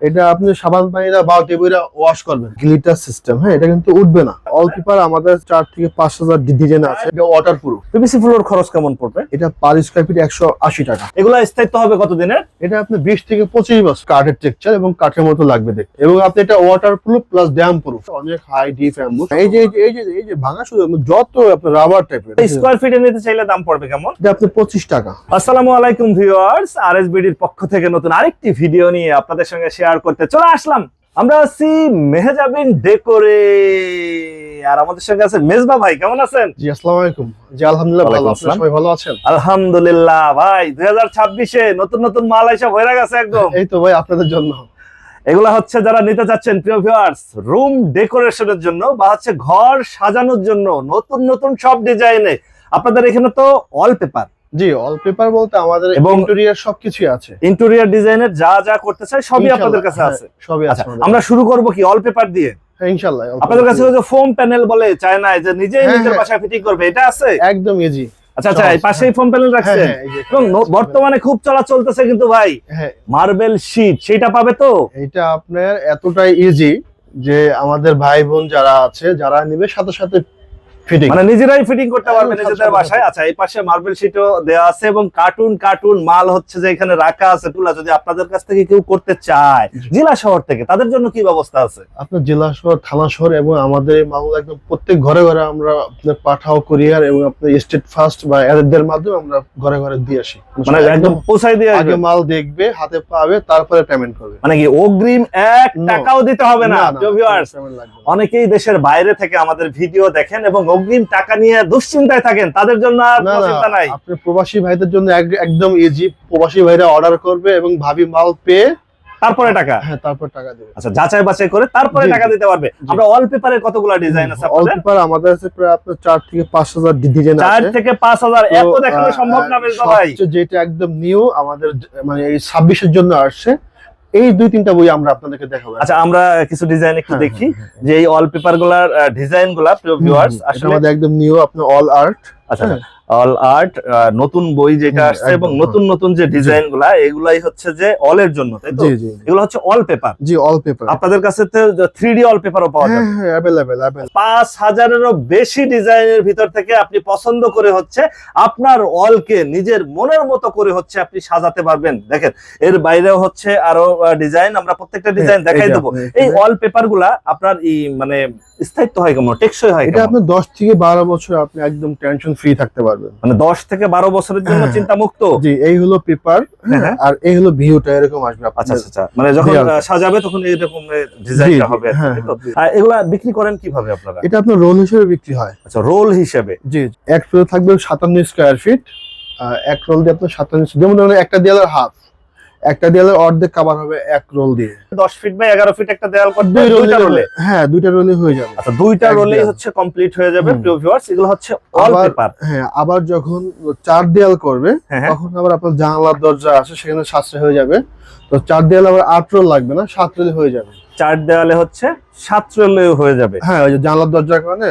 এটা আপনি সাবান পানিটা বালতি বইরা ওয়াশ করবেন গ্লিটার সিস্টেম হ্যাঁ এটা কিন্তু উঠবে না। অল পেপার আমাদের চার থেকে পাঁচ হাজার ডিজাইন আছে এটা ওয়াটার প্রুফ পিভিসি ফ্লোর খরচ কেমন পড়বে? এটা পার স্কোয়ার ফিট একশো আশি টাকা। এগুলো স্থায়িত্ব হবে কতদিনের? এটা আপনি বিশ থেকে পঁচিশ বছর। কাঠের টেক্সচার এবং কাঠের মতো লাগবে দেখতে। এবং আপনি এটা water proof plus damp proof অনেক হাই ডিপ অ্যাম্বুস এই যে এই যে- এই যে ভাঙা শুধু আপনি যত আপনার রাবার টাইপের স্কোয়ার ফিটে নিতে চাইলে দাম পড়বে কেমন? এটা আপনি পঁচিশ টাকা। আসসালামু আলাইকুম ভিউয়ার্স আরএসবিডির পক্ষ থেকে নতুন আরেকটি ভিডিও নিয়ে আপনাদের সঙ্গে শেয়ার করতে চলে আসলাম। আমরা আছি মেহেজাবিন ডেকোরে আর আমাদের সঙ্গে আছে মেজবা ভাই কেমন আছেন? জি আসসালামু আলাইকুম। জি আলহামদুলিল্লাহ ভালো আসসালাম। সবাই ভালো আছেন? আলহামদুলিল্লাহ ভাই দুই হাজার ছাব্বিশে নতুন নতুন মাল এসে হয়ে গেছে একদম। এই তো ভাই আপনাদের জন্য। এগুলা হচ্ছে যারা নিতে চাচ্ছেন প্রিয় ভিউয়ার্স রুম ডেকোরেশনের জন্য বা হচ্ছে ঘর সাজানোর জন্য নতুন নতুন সব ডিজাইনে আপনাদের এখানে তো অল পেপার জি অল পেপার বলতে আমাদের এবং- ইন্টেরিয়র সবকিছুই আছে। ইন্টেরিয়র ডিজাইনের যা যা করতে চাই সবই আপনাদের কাছে আছে। হ্যাঁ, সবই আছে আচ্ছা আমরা শুরু করব কি অল পেপার দিয়ে? হ্যাঁ, ইনশাআল্লাহ আপনাদের কাছে যে ফোম প্যানেল বলে যে নিজেই হ্যাঁ, নিজের। বাসায় ফিটিং করবে এটা আছে? একদম ইজি আচ্ছা আচ্ছা পাশেই ফোম প্যানেল রাখছেন? এবং বর্তমানে খুব চলা চলতেছে কিন্তু ভাই মার্বেল শীট সেটা পাবে তো? এটা আপনার এতটাই ইজি যে আমাদের ভাই বোন যারা আছে যারা নিবে সাথে সাথে ফিটিং মানে নিজেরাই ফিটিং করতে পারবে হ্যাঁ, নিজেদের। বাসায়। আচ্ছা এই পাশে মার্বেল শীটও দেওয়া আছে এবং কার্টুন কার্টুন মাল হচ্ছে যে এখানে রাখা আছে। তুলা যদি আপনাদের কাছ থেকে কেউ করতে চায় জেলা শহর থেকে তাদের জন্য কি ব্যবস্থা আছে? আপনার জেলা শহর থানা শহর এবং আমাদের মাল একদম প্রত্যেক ঘরে ঘরে আমরা আপনার পাঠাও কুরিয়ার এবং আপনার স্টেট ফার্স্ট বা এদের মাধ্যমে আমরা ঘরে ঘরে দিয়ে আসি। মানে একদম পৌঁছাই দিয়ে আগে মাল দেখবে হাতে পাবে তারপরে পেমেন্ট করবে। মানে কি অগ্রিম এক টাকাও দিতে হবে না। অনেকেই দেশের বাইরে থেকে আমাদের ভিডিও দেখেন এবং অগ্রিম টাকা নিয়ে দুশ্চিন্তায় থাকেন তাদের জন্য চিন্তা নাই। প্রবাসী ভাইদের জন্য একদম ইজি প্রবাসী ভাইরা অর্ডার করবে এবং ভাবি মাল পেয়ে তারপরে টাকা? হ্যাঁ তারপর টাকা দেবে। আচ্ছা যাচাই বাছাই করে তারপরে টাকা দিতে পারবে। আমরা কতগুলো ডিজাইন আছে আপনাদের? আমাদের প্রায় আপনার চার থেকে পাঁচ হাজার ডিজাইন থেকে এত দেখানো সম্ভব না ভাই যেটা একদম নিউ আমাদের মানে এই ছাব্বিশের জন্য আসছে এই দুই তিনটা বই আমরা আপনাদেরকে দেখাবো আচ্ছা আমরা কিছু ডিজাইন একটু হ্যাঁ, দেখি হ্যাঁ, হ্যাঁ। যে এই অল পেপারগুলার ডিজাইনগুলা প্রিয় ভিউয়ার্স আসলে আমাদের একদম নিউ আপনি অল আর্ট আচ্ছা হ্যাঁ। অল আর্ট নতুন বই যেটা আসছে এবং নতুন নতুন যে ডিজাইনগুলা এগুলাই হচ্ছে যে অলের জন্য তাই তো? জি জি জি। এগুলো হচ্ছে অল পেপার জি অল পেপার আপনাদের কাছে তো থ্রি ডি অল পেপারও পাওয়া হ্যাঁ যাবে। হ্যাঁ অ্যাভেলেবেল পাঁচ হাজারেরও বেশি ডিজাইনের ভিতর থেকে আপনি পছন্দ করে হচ্ছে আপনার অলকে নিজের মনের মতো করে হচ্ছে আপনি সাজাতে পারবেন। দেখেন এর বাইরেও হচ্ছে আরও ডিজাইন আমরা প্রত্যেকটা ডিজাইন হ্যাঁ, দেখাই এই দেবো। এই অল পেপারগুলা আপনার ই মানে স্থায়িত্ব হয় কেমন? টেকসই হয় এটা আপনি দশ থেকে বারো বছর আপনি একদম টেনশন ফ্রি থাকতে পারবেন। মানে দশ থেকে বারো বছরের জন্য হ্যাঁ। চিন্তা মুক্ত জি এই হলো পেপার হ্যাঁ। আর এই হলো ভিউটা এরকম আসবে আচ্ছা আচ্ছা আচ্ছা। মানে যখন সাজাবে তখন এইরকম ডিজাইনটা হবে আর হ্যাঁ, এগুলা বিক্রি করেন কীভাবে আপনারা? এটা আপনার রোল হিসেবে বিক্রি হয়। আচ্ছা রোল হিসেবে? জি। এক রোল থাকবে সাতান্ন স্কোয়ার ফিট এক রোল দিয়ে আপনার সাতান্ন যেমন ধরুন একটা দেয়ালের হাফ। একটা দেয়ালের অর্ধেক কাভার হবে এক রোল দিয়ে। দশ ফিট বাই এগারো ফিট একটা দেয়াল করতে দুই রোল রোলে হ্যাঁ দুইটা রোলে হয়ে যাবে। আচ্ছা দুইটা রোলেই হচ্ছে কমপ্লিট হয়ে যাবে হুম। প্রিয় ভিউয়ার্স এগুলো হচ্ছে অল আবার- পেপার হ্যাঁ আবার যখন চার দেয়াল করবে হ্যাঁ হ্যাঁ। তখন আবার আপনার জানালার দরজা আছে সেখানে সাতটা হয়ে যাবে। তো চার দেয়াল আবার আট রোল লাগবে না সাত রোলে হয়ে যাবে। চার দেওয়ালে হচ্ছে সাত রোলে হয়ে যাবে। হ্যাঁ ওই যে জানালার দরজার কারণে।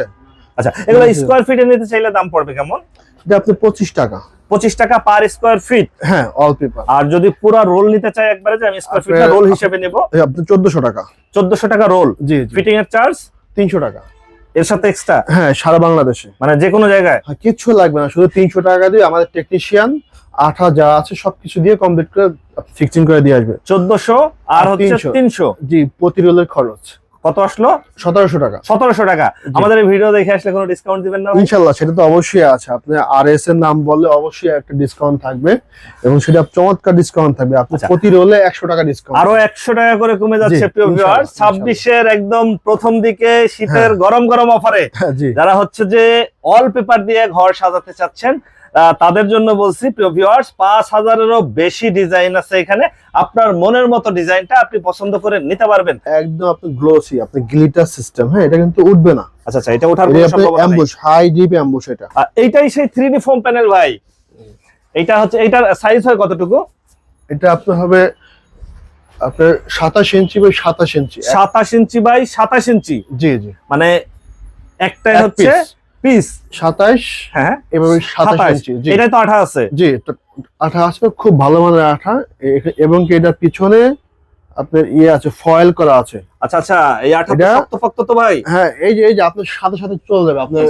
আচ্ছা এগুলো। স্কোয়ার ফিটে নিতে চাইলে দাম পড়বে কেমন? এটা আপনি পঁচিশ টাকা। পঁচিশ টাকা পার স্কোয়ার ফিট হ্যাঁ অল পেপার আর যদি পুরো রোল নিতে চাই একবারে যে আমি স্কোয়ার ফিট আপনার- রোল হিসেবে নেব। আপনি চোদ্দশো টাকা। চোদ্দশো টাকা রোল জি ফিটিং এর চার্জ তিনশো টাকা। এর সাথে এক্সট্রা হ্যাঁ সারা বাংলাদেশে। মানে যে কোনো জায়গায়? হ্যাঁ, কিচ্ছু লাগবে না শুধু তিনশো টাকা দিয়ে আমাদের টেকনিশিয়ান আঠা যা আছে সবকিছু দিয়ে কমপ্লিট করে ফিক্সিং করে দিয়ে আসবে। চোদ্দশো আর হচ্ছে 300 তিনশো। জি প্রতি রোলের খরচ। কত আসলো? সতেরোশো টাকা। সতেরোশো টাকা। আমাদের ভিডিও দেখে আসলে কোনো ডিসকাউন্ট দিবেন না ইনশাল্লাহ সেটা তো অবশ্যই আছে। আপনি আর এস এর নাম বললে অবশ্যই একটা ডিসকাউন্ট থাকবে এবং সেটা চমৎকার ডিসকাউন্ট থাকবে। আপনি আচ্ছা। প্রতি রোলে একশো টাকা ডিসকাউন্ট আরও একশো টাকা করে কমে যাচ্ছে প্রিয় ভিউয়ার্স ছাব্বিশের একদম প্রথম দিকে শীতের হ্যাঁ। গরম গরম অফারে। জি। যারা হচ্ছে যে অল পেপার দিয়ে ঘর সাজাতে চাচ্ছেন তাদের জন্য বলছি প্রিয় ভিউয়ার্স পাঁচ হাজারেরও বেশি ডিজাইন আছে এখানে। আপনার মনের মতো ডিজাইনটা আপনি পছন্দ করে নিতে পারবেন। একদম আপনি গ্লোসি আপনি গ্লিটার সিস্টেম হ্যাঁ এটা কিন্তু উঠবে না। আচ্ছা আচ্ছা এটা ওঠার কোনো সম্ভাবনা। অ্যাম্বুশ হাই ডিপ অ্যাম্বুশ এটা। আর এইটাই সেই থ্রি ডি ফোম প্যানেল ভাই। এটা হচ্ছে এইটার সাইজ হয় কতটুকু? এটা আপনার হবে আপনার সাতাশ ইঞ্চি বাই সাতাশ ইঞ্চি। এক- সাতাশ ইঞ্চি বাই সাতাশ ইঞ্চি। জি জি। মানে একটাই হচ্ছে। পিস সাতাশ। হ্যাঁ এভাবে সাতাশ সাতাশ। ইঞ্চি জি। এটাই তো আঠা আছে। জি আঠা আসবে খুব ভালো মানের আঠা। এবং কি এটার পিছনে আপনার ইয়ে আছে ফয়েল করা আছে। আচ্ছা আচ্ছা এই আঠা শক্ত ফক্ত তো ভাই? হ্যাঁ এই যে এই যে আপনার সাথে সাথে চলে যাবে আপনার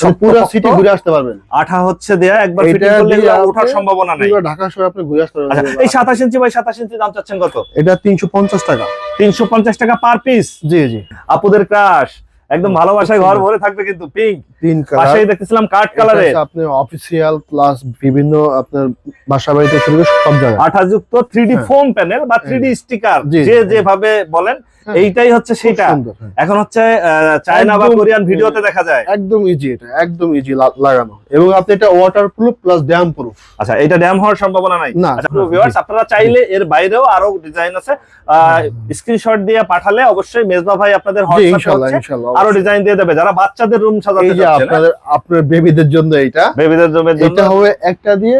শক্ত পুরো সিটি ঘুরে আসতে পারবেন। আঠা হচ্ছে দেয়া একবার এটা ফিটিং করলে আপনি ওঠার সম্ভাবনা নাই। পুরো ঢাকা শহরে আপনি ঘুরে আসতে আচ্ছা পারবেন এই সাতাশ ইঞ্চি বাই সাতাশ ইঞ্চি দাম চাচ্ছেন কত? এটা তিনশো পঞ্চাশ টাকা। তিনশো পঞ্চাশ টাকা পার পিস জি জি। আপুদের ক্রাশ একদম ভালোবাসায় ঘর ভরে থাকবে কিন্তু পিঙ্ক কালার পাশেই দেখতেছিলাম কাঠ কালারের আপনি অফিসিয়াল প্লাস বিভিন্ন আপনার বাসা বাড়িতে শুরু সব জায়গায়। আঠাযুক্ত থ্রি ডি হ্যাঁ। ফোম প্যানেল বা থ্রি ডি স্টিকার জি, যে। যেভাবে বলেন হ্যাঁ। এইটাই হচ্ছে সেটা। হ্যাঁ। এখন হচ্ছে চায়না বা কোরিয়ান ভিডিওতে দেখা যায়। একদম ইজি এটা একদম ইজি লাগানো। এবং আপনি এটা water proof plus damp proof আচ্ছা এটা ড্যাম হওয়ার সম্ভাবনা নাই। আচ্ছা ভিউয়ার্স আপনারা চাইলে এর বাইরেও আরও ডিজাইন আছে। স্ক্রিনশট দিয়ে পাঠালে অবশ্যই মেজবা ভাই আপনাদের হোয়াটসঅ্যাপে ইনশাআল্লাহ ইনশাআল্লাহ আরও ডিজাইন দিয়ে দেবে। যারা বাচ্চাদের রুম সাজাতে চাচ্ছেন আপনাদের আপনার বেবিদের জন্য এটা। বেবিদের জন্য এটা হবে একটা দিয়ে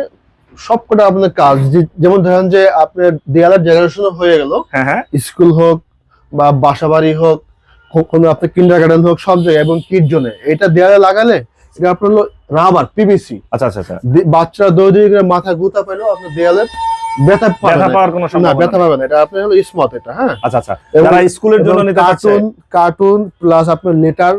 সবকটা আপনার কাজ। যেমন ধরেন যে আপনার দেয়ালের জেনারেশন হয়ে গেল। হ্যাঁ হ্যাঁ। স্কুল হোক বা বাসাবাড়ি হোক কোনো আপনার কিন্ডার গার্ডেন হোক সব জায়গায় এবং কিট জোনে এটা দেয়ালে লাগালে এটা আপনার হলো রাবার পিভিসি আচ্ছা আচ্ছা আচ্ছা। বাচ্চারা মাথা গুতা পেলেও আপনার দেয়ালে ব্যথা পাবে পাওয়ার কোনো না সম্ভাবনা ব্যথা পাবে না। এটা আপনার হলো এটা হ্যাঁ। আচ্ছা আচ্ছা। যারা স্কুলের জন্য নিতে কার্টুন কার্টুন প্লাস আপনার লেটার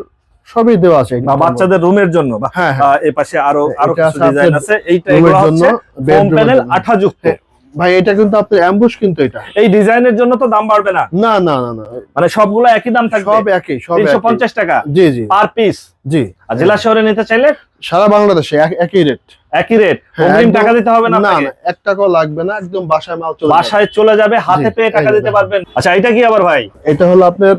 সবই দেওয়া আছে। বা বাচ্চাদের রুমের জন্য হ্যাঁ হ্যাঁ। পাশে আরও আরও কিছু ডিজাইন আছে। এইটা এগুলো হচ্ছে ফোম প্যানেল জন্য। আঠাযুক্ত। হ্যাঁ। ভাই এটা কিন্তু আপনার অ্যাম্বুশ কিন্তু এটা। এই ডিজাইনের জন্য তো দাম বাড়বে না। না না না মানে সবগুলো একই দাম থাকবে। সব একই সব তিনশো একই। পঞ্চাশ টাকা জি জি। পার পিস জি। আর জেলা শহরে নিতে চাইলে সারা বাংলাদেশে এক- একই রেট একই রেট হ্যাঁ, অগ্রিম টাকা দিতে হবে না না এক টাকাও লাগবে না একদম বাসায় মাল চলে। বাসায় চলে যাবে হাতে পেয়ে টাকা দিতে পারবেন। আচ্ছা এটা কি আবার ভাই? এটা হলো আপনার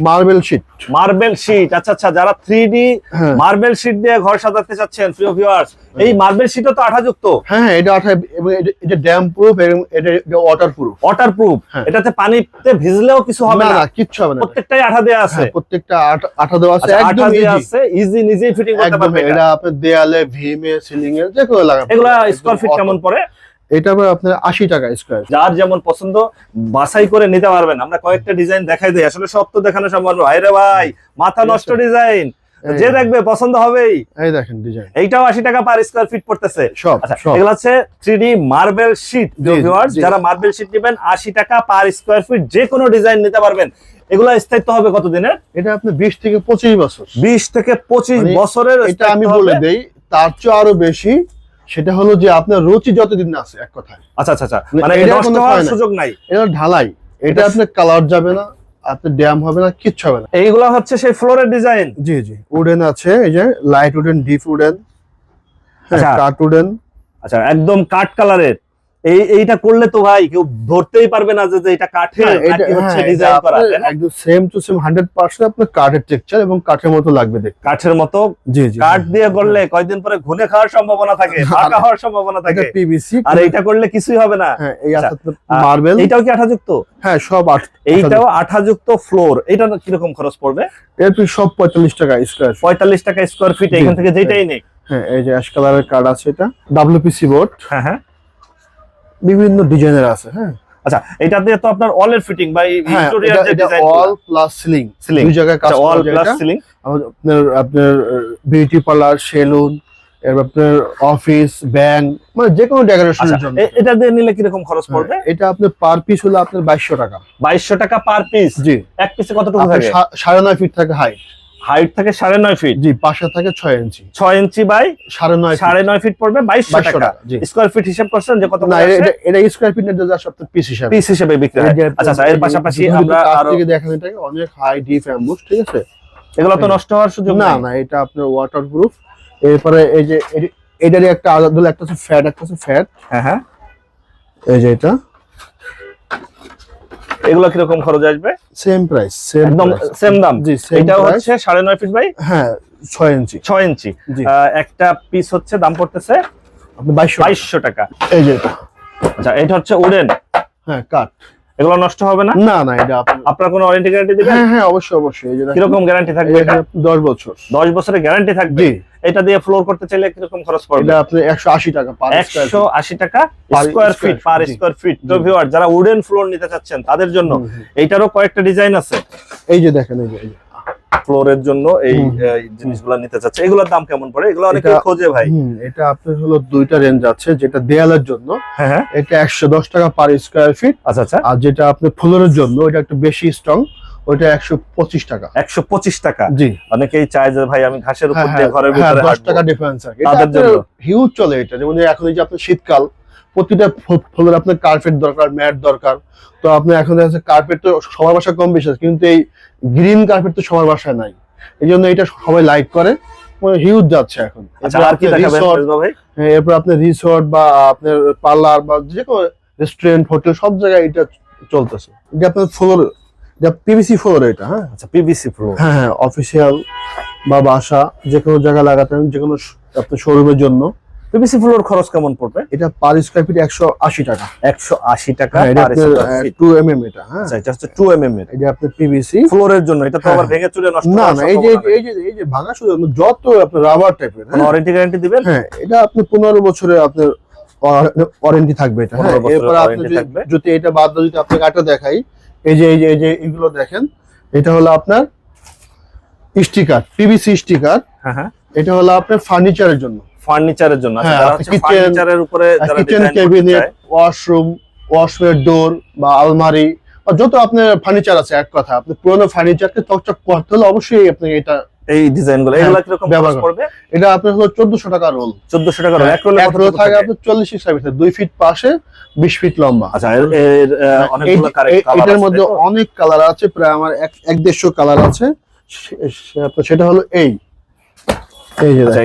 মার্বেল শিট মার্বেল শীট আচ্ছা আচ্ছা যারা থ্রি ডি হ্যাঁ। মার্বেল শীট দিয়ে ঘর সাজাতে চাচ্ছেন প্রিয় ভিউয়ার্স এই মার্বেল শীটও তো আঠাযুক্ত? হ্যাঁ হ্যাঁ, এটা আঠা এবং এটা- ড্যাম প্রুফ এবং এটা ওয়াটার প্রুফ ওয়াটার প্রুফ হ্যাঁ। এটাতে পানিতে ভিজলেও কিছু হবে না কিচ্ছু হবে না। প্রত্যেকটাই আঠা দেওয়া আছে? হ্যাঁ, প্রত্যেকটা আঠা- আঠা দেওয়া আছে আচ্ছা, আঠা একদম ইজি আছে ইজি নিজেই ফিটিং করতে একদম পারবে এটা? আপনার দেয়ালে ভিমে সিলিং এ যে কোনো লাগাবে এগুলা স্কোয়ার ফিট কেমন পড়ে? এটা আবার আপনার আশি টাকা স্কোয়ার যার যেমন পছন্দ বাছাই করে নিতে পারবেন। আমরা কয়েকটা ডিজাইন দেখাই দিই। আসলে সব তো দেখানো সম্ভব ভাই রে ভাই মাথা নষ্ট ডিজাইন যে দেখবে পছন্দ হবেই। এই দেখেন ডিজাইন এইটাও আশি টাকা পার স্কোয়ার ফিট পড়তেছে। সব আচ্ছা এগুলো হচ্ছে মার্বেল শিট। যারা মার্বেল শিট নেবেন আশি টাকা পার স্কোয়ার ফিট যে কোনো ডিজাইন নিতে পারবেন। এগুলো স্থায়িত্ব হবে কতদিনের? এটা আপনার বিশ থেকে পঁচিশ বছর। বিশ থেকে পঁচিশ মানে বছরের এটা আমি বলে। দেই তার চেয়ে আরও বেশি সেটা হলো যে আপনার রুচি যতদিন না আছে এক কথায়। আচ্ছা আচ্ছা আচ্ছা। মানে মানে এটা নষ্ট হওয়ার সুযোগ নাই। এটা ঢালাই। এটা আপনার কালার যাবে না আপনার ড্যাম হবে না কিচ্ছু হবে না। এইগুলা হচ্ছে সেই ফ্লোরের ডিজাইন জি জি। উডেন আছে এই যে লাইট উডেন ডিপ উডেন আচ্ছা। কাট উডেন আচ্ছা একদম কাট কালারের এই এইটা করলে তো ভাই কেউ ধরতেই পারবে না যে এটা কাঠের হ্যাঁ, হচ্ছে হ্যাঁ, ডিজাইন করা তাই না? একদম same to same hundred percent আপনার কাঠের টেক্সচার এবং কাঠের মতো লাগবে দেখতে। কাঠের মতো জি জি কাঠ দিয়ে করলে কয়দিন পরে ঘুনে খাওয়ার সম্ভাবনা থাকে ফাঁকা হওয়ার সম্ভাবনা এটা থাকে। পিভিসি আর এইটা করলে কিছুই হবে না। হ্যাঁ এই আচ্ছা, মার্বেল এইটাও কি আঠাযুক্ত হ্যাঁ সব আট এইটাও আঠাযুক্ত ফ্লোর এটা কীরকম খরচ পড়বে? এর তুই সব পঁয়তাল্লিশ টাকা স্কোয়ার পঁয়তাল্লিশ টাকা স্কোয়ার ফিট এখান থেকে যেটাই নেই হ্যাঁ এই যে অ্যাশ কালারের কার্ড আছে এটা। ডাব্লিউপিসি বোর্ড হ্যাঁ হ্যাঁ। বিভিন্ন ডিজাইনের আছে হ্যাঁ। আচ্ছা এটা দিয়ে তো আপনার ফিটিং বা হ্যাঁ ইন্টেরিয়র যে design wall plus ceiling Ceiling। দুই জায়গায় কাজ অল প্লাস সিলিং আপনার আপনার বিউটি পার্লার সেলুনের আপনার অফিস ব্যাংক মানে যে কোনো ডেকোরেশনের জন্য। এটা দিয়ে নিলে কীরকম খরচ হ্যাঁ, পড়বে এটা আপনার পার পিস হলো আপনার বাইশশো টাকা। বাইশশো টাকা পার পিস জি। এক পিসে কতটুকু সাড়ে নয় ফিট থাকে হাইট হাইট থাকে সাড়ে নয় ফিট জি পাশে থাকে ছয় ইঞ্চি। ছয় ইঞ্চি বাই সাড়ে নয় সাড়ে নয় ফিট পড়বে বাইশশো টাকা। স্কোয়ার ফিট হিসাব করছেন যে কত না এটা- স্কোয়ার ফিট পিস হিসাবে। পিস হিসেবে বিক্রি আচ্ছা আচ্ছা এর পাশাপাশি আমরা আরও দেখেন এটাকে অনেক হাই ডিপ অ্যাম্বুস ঠিক আছে? এগুলো তো নষ্ট হওয়ার সুযোগ না না এটা আপনার ওয়াটার প্রুফ এরপরে এই যে এটারই একটা আলাদা একটা হচ্ছে ফ্যাট একটা হচ্ছে ফ্যাট হ্যাঁ হ্যাঁ। এই যে এটা। এগুলো কীরকম খরচ আসবে? সেম প্রাইস একদম সেম দাম? সেম হচ্ছে সাড়ে নয় ফিট বাই? হ্যাঁ ছয় ইঞ্চি। ছয় ইঞ্চি। একটা পিস হচ্ছে দাম পড়তেছে আপনি বাইশশো টাকা। এই যে এটা। আচ্ছা এটা হচ্ছে উডেন হ্যাঁ কাট এগুলো নষ্ট হবে না? না না এটা আপনার কোনো ওয়ারেন্টি গ্যারান্টি দিবেন? হ্যাঁ হ্যাঁ অবশ্যই অবশ্যই। এই যে দেখেন, কীরকম গ্যারান্টি থাকবে এটা যে দশ বছর। দশ বছরের গ্যারান্টি থাকবে? জি। এটা দিয়ে ফ্লোর করতে চাইলে কীরকম খরচ পড়বে? এটা আপনি একশো আশি টাকা পার একশো আশি টাকা Per square feet per. Square feet তো। ভিউয়ার যারা উডেন ফ্লোর নিতে চাচ্ছেন তাদের জন্য এইটারও কয়েকটা ডিজাইন আছে। এই যে দেখেন এই যে ফ্লোরের জন্য এই জিনিসগুলো নিতে চাচ্ছে। এগুলোর দাম কেমন পড়ে? এগুলো অনেকে খোঁজে ভাই। এটা আপনার হলো দুইটা রেঞ্জ আছে যেটা দেয়ালের জন্য। হ্যাঁ হ্যাঁ। এটা একশো দশ টাকা পার স্কোয়ার ফিট আচ্ছা আচ্ছা। আর যেটা আপনি ফ্লোরের জন্য এটা একটু বেশি স্ট্রং ওইটা একশো পঁচিশ টাকা। একশো পঁচিশ টাকা? জি। অনেকেই চায় যে ভাই আমি ঘাসের উপর হ্যাঁ দিয়ে ঘরের হ্যাঁ ভিতরে দশ টাকা ডিফারেন্স তাদের জন্য। হিউজ চলে এটা। যেমন এই এখন এই যে আপনার শীতকাল প্রতিটা ফ্লোর আপনার কার্পেট দরকার ম্যাট দরকার। তো আপনি এখন আছে কার্পেট তো সবার বাসায় কম বেশি আছে কিন্তু এই গ্রিন কার্পেট তো সবার বাসায় নাই। এই জন্য এটা সবাই লাইক করে। হিউজ যাচ্ছে এখন। আচ্ছা আপনার হ্যাঁ, এরপর আপনার রিসোর্ট বা আপনার পার্লার বা যে কোনো রেস্টুরেন্ট হোটেল সব জায়গায় এটা চলতেছে। এটা আপনার ফ্লোর পিভিসি ফ্লোর এটা হ্যাঁ? আচ্ছা পিভিসি ফ্লোর হ্যাঁ হ্যাঁ অফিসিয়াল বা বাসা যে কোনো জায়গায় লাগাতে পারেন যে কোনো আপনার শোরুমের জন্য পিভিসি ফ্লোর খরচ কেমন পড়বে? এটা পার স্কোয়ার ফিট টাকা। টাকা হ্যাঁ, হ্যাঁ। আচ্ছা হচ্ছে আপনার পিভিসি ফ্লোরের জন্য এটা তো আবার ভেঙে চুরে নষ্ট না না এই যে এই যে এই যে ভাঙা শুধু যত আপনার রাবার টাইপের ওয়ারেন্টি গ্যারান্টি দিবেন? হ্যাঁ এটা আপনি পনেরো বছরে আপনার ওয়ারেন্টি থাকবে এটা হ্যাঁ। 15 এরপর আপনি যদি- এটা বাদ যদি আপনাকে একটা দেখাই এই যে এই যে এই যে এগুলো দেখেন এটা হলো আপনার স্টিকার পিভিসি স্টিকার। হ্যাঁ হ্যাঁ। এটা হলো আপনার ফার্নিচারের জন্য। ফার্নিচারের জন্য। আচ্ছা, হ্যাঁ, ফার্নিচারের উপরে কিচেন কেবিনেট ক্যাবিনেট ওয়াশরুম ওয়াশরুমের ডোর বা আলমারি যত আপনার ফার্নিচার আছে এক কথা আপনি পুরোনো ফার্নিচারকে চকচক করতে হলে অবশ্যই আপনি এটা এই ডিজাইনগুলো হ্যাঁ, এগুলো কীরকম ব্যবহার করবে এটা আপনার হলো চোদ্দশো টাকা রোল চোদ্দশো টাকা রোল। এক রোলে কত রোল থাকে? আপনার চল্লিশ সাইজ দুই ফিট পাশে বিশ ফিট লম্বা। আচ্ছা এর আহ, অনেকগুলো কালার এটার মধ্যে অনেক কালার আছে প্রায় আমার এক এক দেড়শো কালার আছে। সেটা হলো এই এই যে আচ্ছা দেখেন।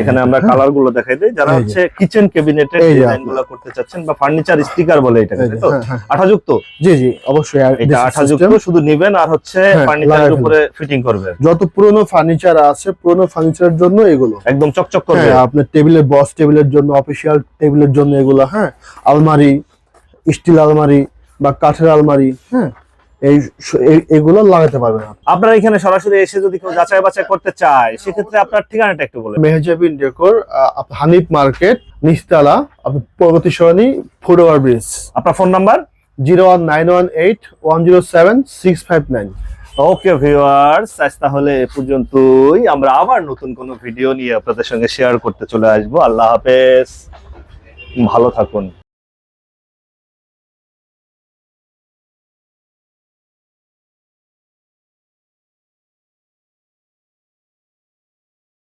এখানে আমরা কালারগুলো দেখাই দিই। যারা হচ্ছে কিচেন ক্যাবিনেটের ডিজাইনগুলো করতে চাচ্ছেন বা ফার্নিচার স্টিকার বলে এটাকে তো? হ্যাঁ, হ্যাঁ। আঠাযুক্ত? জি জি অবশ্যই। আর এটা আঠাযুক্ত শুধু নিবেন আর হচ্ছে হ্যাঁ, ফার্নিচারের উপরে ফিটিং করবে। যত পুরনো ফার্নিচার আছে পুরনো ফার্নিচারের জন্য এগুলো। একদম চকচক করবে। হ্যাঁ আপনার টেবিলের বস টেবিলের জন্য অফিসিয়াল টেবিলের জন্য এগুলো হ্যাঁ? আলমারি স্টিল আলমারি বা কাঠের আলমারি হ্যাঁ? এই এগুলো লাগাতে পারবেন আপনি। আপনার এখানে সরাসরি এসে যদি কেউ যাচাই বাছাই করতে চায় সেক্ষেত্রে আপনার ঠিকানাটা একটু বলেন Mehjabin decor Hanif market নিস্তালা Pragati Sarani foot over bridge. আপনার phone number? Zero one nine one eight one zero seven six five nine. Okay viewers আজ তাহলে এ পর্যন্তই। আমরা আবার নতুন কোনো ভিডিও নিয়ে আপনাদের সঙ্গে শেয়ার করতে চলে আসব। আল্লাহ হাফেজ। ভালো থাকুন।